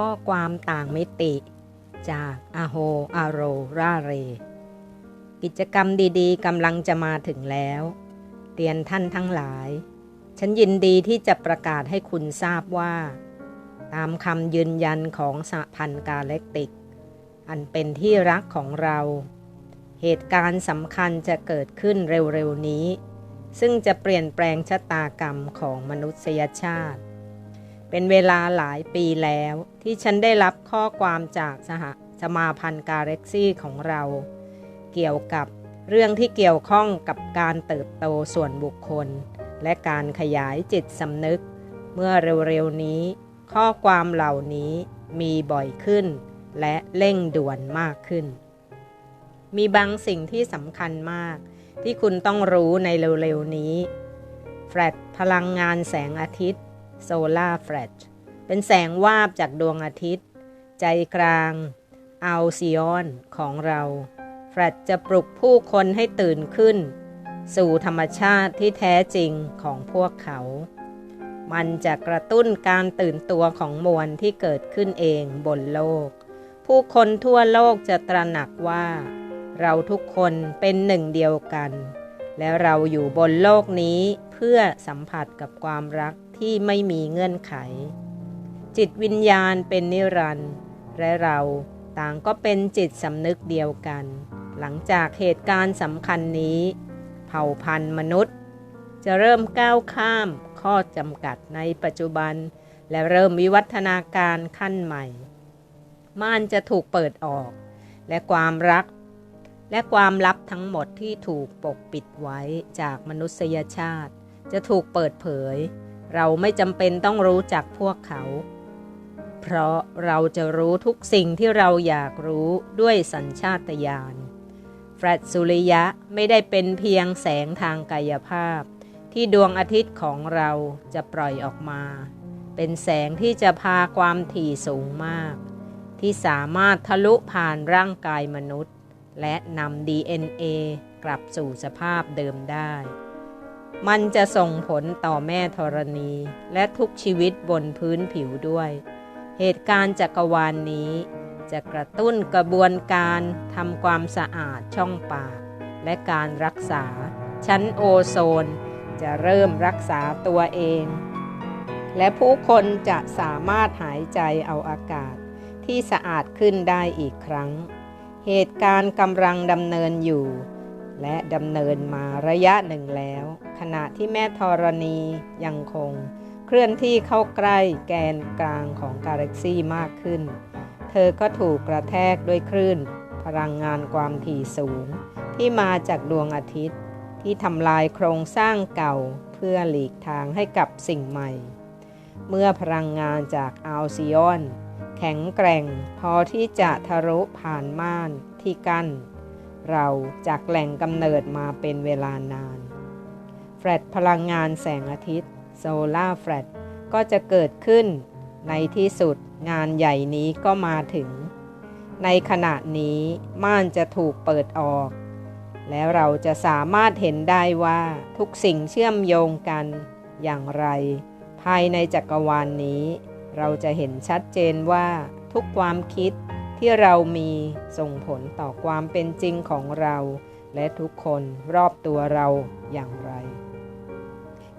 ข้อความต่างมิติ จากอโฮอาโรราเร กิจกรรมดีๆกำลังจะมาถึงแล้วเรียนท่านทั้งหลาย ฉันยินดีที่จะประกาศให้คุณทราบว่า ตามคำยืนยันของสหพันธ์กาเล็กติก อันเป็นที่รักของเรา เหตุการณ์สำคัญจะเกิดขึ้นเร็วๆนี้ ซึ่งจะเปลี่ยนแปลงชะตากรรมของมนุษยชาติ เป็นเวลาหลายปีแล้ว ที่ฉันได้รับข้อความจากสหสมาพันธ์กาเล็กซี่ของเรา เกี่ยวกับเรื่องที่เกี่ยวข้องกับการเติบโตส่วนบุคคล และการขยายจิตสำนึก เมื่อเร็วๆนี้ ข้อความเหล่านี้มีบ่อยขึ้น และเร่งด่วนมากขึ้น มีบางสิ่งที่สำคัญมาก ที่คุณต้องรู้ในเร็วๆนี้ แฟลตพลังงานแสงอาทิตย์ โซลาร์แฟลชเป็นแสงวาบจากดวงอาทิตย์ ใจกลางอัลซิออนของเรา แฟลตจะปลุกผู้คนให้ตื่นขึ้น สู่ธรรมชาติที่แท้จริงของพวกเขา มันจะกระตุ้นการตื่นตัวของมวลที่เกิดขึ้นเองบนโลก ผู้คนทั่วโลกจะตระหนักว่า เราทุกคนเป็นหนึ่งเดียวกัน และเราอยู่บนโลกนี้เพื่อสัมผัสกับความรัก ที่ไม่มีเงื่อนไข จิตวิญญาณเป็นนิรันดร์และเราต่างก็เป็นจิตสำนึกเดียวกัน หลังจากเหตุการณ์สำคัญนี้ เผ่าพันธุ์มนุษย์ จะเริ่มก้าวข้ามข้อจำกัดในปัจจุบัน และเริ่มวิวัฒนาการขั้นใหม่ ม่านจะถูกเปิดออก และความรัก และความลับทั้งหมดที่ถูกปกปิดไว้จากมนุษยชาติ จะถูกเปิดเผย เราไม่จำเป็นต้องรู้จักพวกเขา เพราะเราจะรู้ทุกสิ่งที่เราอยากรู้ด้วยสัญชาตญาณแฟรดสุริยะไม่ได้เป็นเพียงแสงทางกายภาพ ที่ดวงอาทิตย์ของเราจะปล่อยออกมา เป็นแสงที่จะพาความถี่สูงมาก ที่สามารถทะลุผ่านร่างกายมนุษย์ และนำ DNA กลับสู่สภาพเดิมได้ มันจะส่งผลต่อแม่ธรณี และทุกชีวิตบนพื้นผิวด้วย เหตุการณ์จักรวาลนนี้ จะกระตุ้นกระบวนการทำความสะอาดช่องปาก และการรักษา ชั้นโอโซน จะเริ่มรักษาตัวเอง และผู้คนจะสามารถหายใจเอาอากาศที่สะอาดขึ้นได้อีกครั้ง เหตุการณ์กำลังดำเนินอยู่ และดำเนินมาระยะหนึ่งแล้ว ขณะที่แม่ธรณียังคง เคลื่อนที่เข้าใกล้แกนกลางของกาแล็กซี่มากขึ้น เธอก็ถูกกระแทกด้วยคลื่น พลังงานความถี่สูง ที่มาจากดวงอาทิตย์ ที่ทำลายโครงสร้างเก่าเพื่อหลีกทางให้กับสิ่งใหม่ เมื่อพลังงานจากอัลซิออน แข็งแกร่งพอที่จะทะลุผ่านม่านที่กั้น เราจากแหล่งกำเนิดมาเป็นเวลานาน แฟลตพลังงานแสงอาทิตย์โซลาร์แฟลตก็จะเกิดขึ้น ในที่สุดงานใหญ่นี้ก็มาถึง ในขณะนี้ม่านจะถูกเปิดออก แล้วเราจะสามารถเห็นได้ว่าทุกสิ่งเชื่อมโยงกันอย่างไร ภายในจักรวาลนนี้ เราจะเห็นชัดเจนว่าทุกความคิด ที่เรามีส่งผลต่อความเป็นจริงของเรา และทุกคนรอบตัวเราอย่างไร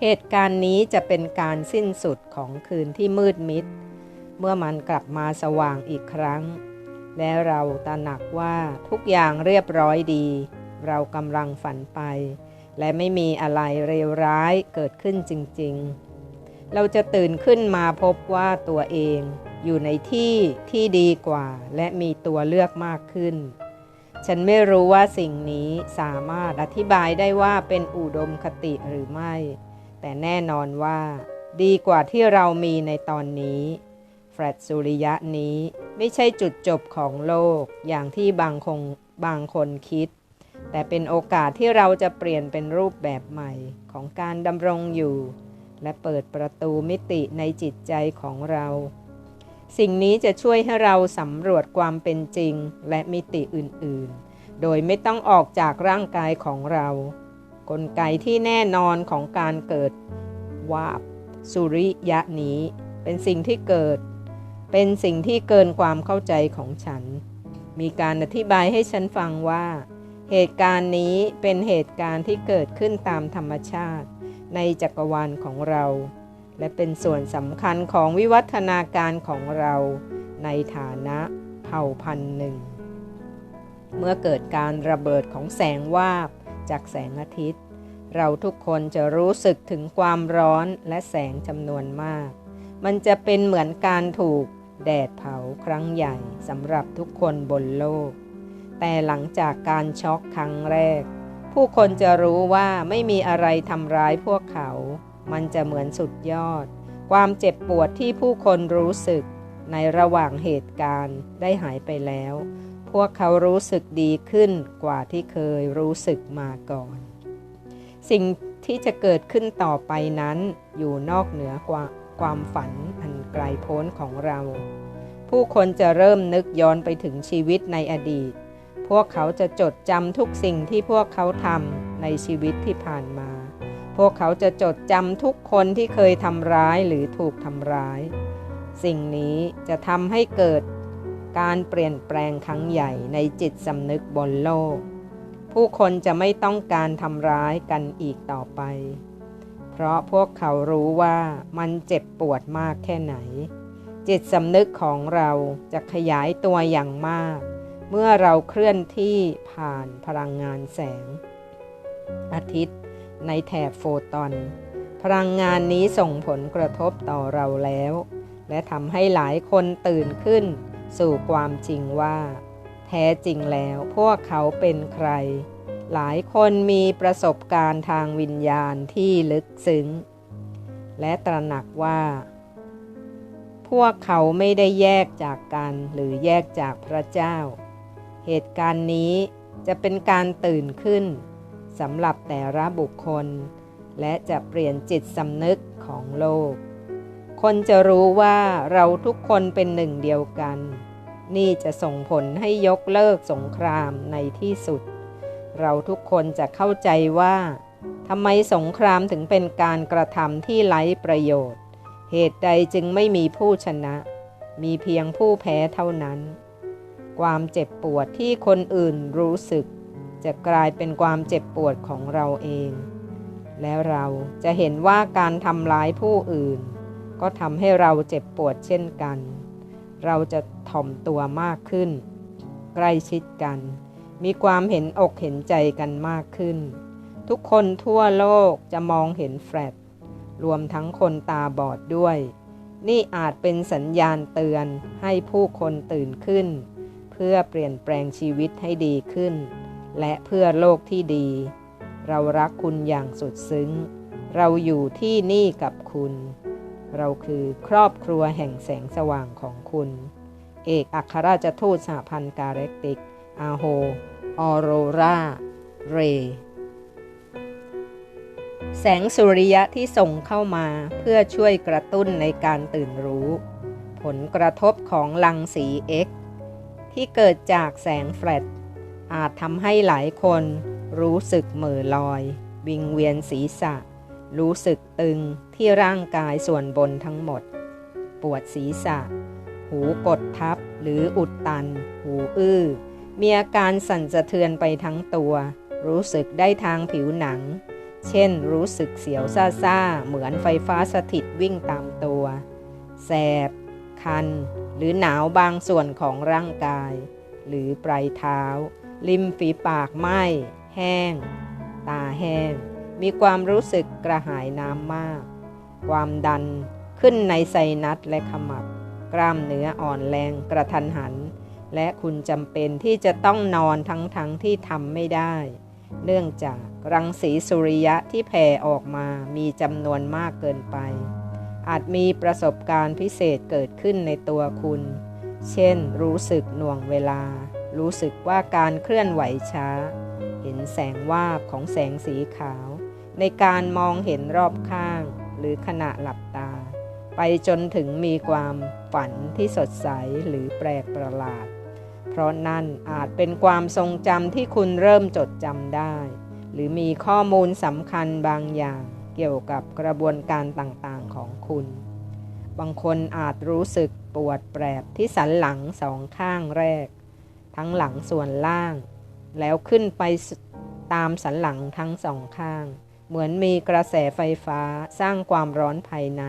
เหตุการณ์นี้จะเป็นการสิ้นสุดของคืนที่มืดมิด เมื่อมันกลับมาสว่างอีกครั้ง และเราตระหนักว่าทุกอย่างเรียบร้อยดี เรากำลังฝันไป และไม่มีอะไรเลวร้ายเกิดขึ้นจริง ๆ เราจะตื่นขึ้นมาพบว่าตัวเอง อยู่ในที่ที่ดีกว่า และมีตัวเลือกมากขึ้น ฉันไม่รู้ว่าสิ่งนี้สามารถอธิบายได้ว่าเป็นอุดมคติหรือไม่ แต่แน่นอนว่า ดีกว่าที่เรามีในตอนนี้แฟลตสุริยะนี้ไม่ใช่จุดจบของโลกอย่างที่บางคงบางคนคิด แต่เป็นโอกาสที่เราจะเปลี่ยนเป็นรูปแบบใหม่ของการดำรงอยู่ และเปิดประตูมิติในจิตใจของเรา สิ่งนี้จะช่วยให้เราสำรวจความเป็นจริงและมิติอื่นๆ โดยไม่ต้องออกจากร่างกายของเรา กลไกที่แน่นอนของการเกิดวาบสุริยะนี้ เป็นสิ่งที่เกิด เป็นสิ่งที่เกินความเข้าใจของฉัน มีการอธิบายให้ฉันฟังว่า เหตุการณ์นี้เป็นเหตุการณ์ที่เกิดขึ้นตามธรรมชาติ ในจักรวาลของเรา และเป็นส่วนสำคัญของวิวัฒนาการของเราในฐานะเผ่าพันธุ์หนึ่ง เมื่อเกิดการระเบิดของแสงวาบจากแสงอาทิตย์ เราทุกคนจะรู้สึกถึงความร้อนและแสงจำนวนมาก มันจะเป็นเหมือนการถูกแดดเผาครั้งใหญ่สำหรับทุกคนบนโลก แต่หลังจากการช็อกครั้งแรก ผู้คนจะรู้ว่าไม่มีอะไรทำร้ายพวกเขา มันจะเหมือนสุดยอด ความเจ็บปวดที่ผู้คนรู้สึกในระหว่างเหตุการณ์ได้หายไปแล้ว พวกเขารู้สึกดีขึ้นกว่าที่เคยรู้สึกมาก่อน สิ่งที่จะเกิดขึ้นต่อไปนั้นอยู่นอกเหนือกว่าความฝันอันไกลโพ้นของเรา ผู้คนจะเริ่มนึกย้อนไปถึงชีวิตในอดีต พวกเขาจะจดจำทุกสิ่งที่พวกเขาทำในชีวิตที่ผ่านมา วกเขาจะจดจำทุกคนที่เคยทำร้ายหรือถูกทำร้าย สิ่งนี้จะทำให้เกิดการเปลี่ยนแปลงครั้งใหญ่ในจิตสำนึกบนโลก ผู้คนจะไม่ต้องการทำร้ายกันอีกต่อไป เพราะพวกเขารู้ว่ามันเจ็บปวดมากแค่ไหน จิตสำนึกของเราจะขยายตัวอย่างมาก เมื่อเราเคลื่อนที่ผ่านพลังงานแสง อาทิตย์ ในแถบโฟตอน พลังงานนี้ส่งผลกระทบต่อเราแล้ว และทำให้หลายคนตื่นขึ้น สู่ความจริงว่า แท้จริงแล้วพวกเขาเป็นใคร หลายคนมีประสบการณ์ทางวิญญาณที่ลึกซึ้ง และตระหนักว่า พวกเขาไม่ได้แยกจากกันหรือแยกจากพระเจ้า เหตุการณ์นี้จะเป็นการตื่นขึ้น สำหรับแต่ละบุคคล และจะเปลี่ยนจิตสำนึกของโลก คนจะรู้ว่าเราทุกคนเป็นหนึ่งเดียวกัน นี่จะส่งผลให้ยกเลิกสงครามในที่สุด เราทุกคนจะเข้าใจว่าทำไมสงครามถึงเป็นการกระทำที่ไร้ประโยชน์ เหตุใดจึงไม่มีผู้ชนะ มีเพียงผู้แพ้เท่านั้น ความเจ็บปวดที่คนอื่นรู้สึก จะกลายเป็นความเจ็บปวดของเราเอง แล้วเราจะเห็นว่าการทำร้ายผู้อื่น ก็ทำให้เราเจ็บปวดเช่นกัน เราจะถ่อมตัวมากขึ้น ใกล้ชิดกัน มีความเห็นอกเห็นใจกันมากขึ้น ทุกคนทั่วโลกจะมองเห็นแฟลตรวมทั้งคนตาบอดด้วย นี่อาจเป็นสัญญาณเตือนให้ผู้คนตื่นขึ้น เพื่อเปลี่ยนแปลงชีวิตให้ดีขึ้น และเพื่อโลกที่ดี เรารักคุณอย่างสุดซึ้ง เราอยู่ที่นี่กับคุณ เราคือครอบครัวแห่งแสงสว่างของคุณ เอกอัครราชทูตสหพันธ์กาเรกติก อาโฮ ออโรราเร แสงสุริยะที่ส่งเข้ามาเพื่อช่วยกระตุ้นในการตื่นรู้ ผลกระทบของลังสี X ที่เกิดจากแสงแฟลช อาจทำให้หลายคนรู้สึกเหม่อลอย วิงเวียนศีรษะ รู้สึกตึงที่ร่างกายส่วนบนทั้งหมด ปวดศีรษะ หูกดทับหรืออุดตัน หูอื้อ มีอาการสั่นสะเทือนไปทั้งตัว รู้สึกได้ทางผิวหนัง เช่นรู้สึกเสียวซ่าซ่าเหมือนไฟฟ้าสถิตวิ่งตามตัว แสบ คัน หรือหนาวบางส่วนของร่างกาย หรือปลายเท้า ริมฝีปากไหม้แห้ง ตาแห้ง มีความรู้สึกกระหายน้ำมาก ความดันขึ้นในไซนัสและขมับ กล้ามเนื้ออ่อนแรงกระทันหัน และคุณจำเป็นที่จะต้องนอนทั้งๆทที่ทำไม่ได้ เนื่องจากรังสีสุริยะที่แผ่ออกมามีจำนวนมากเกินไป อาจมีประสบการณ์พิเศษเกิดขึ้นในตัวคุณ เช่นรู้สึกหน่วงเวลา รู้สึกว่าการเคลื่อนไหวช้า เห็นแสงวาบของแสงสีขาว ในการมองเห็นรอบข้าง หรือขณะหลับตา ไปจนถึงมีความฝันที่สดใสหรือแปลกประหลาด เพราะนั่นอาจเป็นความทรงจำที่คุณเริ่มจดจำได้ หรือมีข้อมูลสำคัญบางอย่างเกี่ยวกับกระบวนการต่างๆของคุณ บางคนอาจรู้สึกปวดแปรบที่สันหลังสองข้างแรก ทั้งหลังส่วนล่าง แล้วขึ้นไปตามสันหลังทั้งสองข้าง เหมือนมีกระแสไฟฟ้าสร้างความร้อนภายใน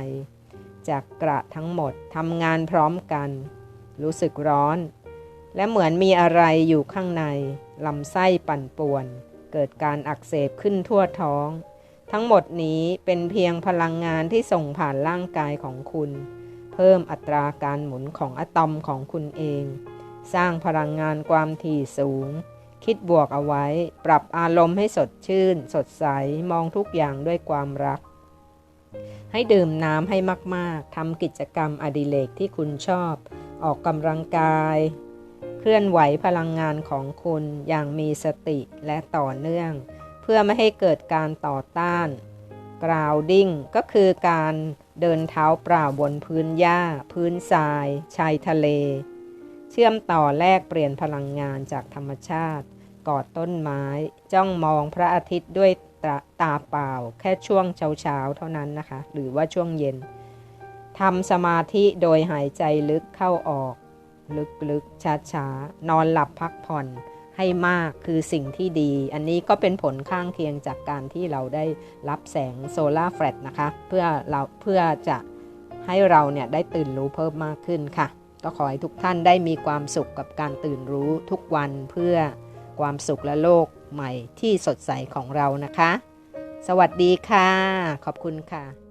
จากกระทั้งหมดทำงานพร้อมกัน รู้สึกร้อน และเหมือนมีอะไรอยู่ข้างในลำไส้ปั่นป่วน เกิดการอักเสบขึ้นทั่วท้อง ทั้งหมดนี้เป็นเพียงพลังงานที่ส่งผ่านร่างกายของคุณ เพิ่มอัตราการหมุนของอะตอมของคุณเอง สร้างพลังงานความถี่สูง คิดบวกเอาไว้ ปรับอารมณ์ให้สดชื่น สดใส มองทุกอย่างด้วยความรัก ให้ดื่มน้ำให้มาก ๆ ทำกิจกรรมอดิเรกที่คุณชอบ ออกกำลังกาย เคลื่อนไหวพลังงานของคุณอย่างมีสติและต่อเนื่อง เพื่อไม่ให้เกิดการต่อต้าน grounding ก็คือการเดินเท้าเปล่าบนพื้นหญ้า พื้นทราย ชายทะเล เชื่อมต่อแลกเปลี่ยนพลังงานจากธรรมชาติ กอดต้นไม้ จ้องมองพระอาทิตย์ด้วยตาตาเปล่า แค่ช่วงเช้าๆเท่านั้นนะคะ หรือว่าช่วงเย็นทำสมาธิโดยหายใจลึกเข้าออก ลึกๆช้าๆ นอนหลับพักผ่อนให้มากคือสิ่งที่ดี อันนี้ก็เป็นผลข้างเคียงจากการที่เราได้รับแสงโซลาร์แฟลชนะคะ เพื่อเราเพื่อจะให้เราเนี่ยได้ตื่นรู้เพิ่มมากขึ้นค่ะ ก็ขอให้ทุกท่านได้มีความสุขกับการตื่นรู้ทุกวันเพื่อความสุขและโลกใหม่ที่สดใสของเรานะคะ สวัสดีค่ะ ขอบคุณค่ะ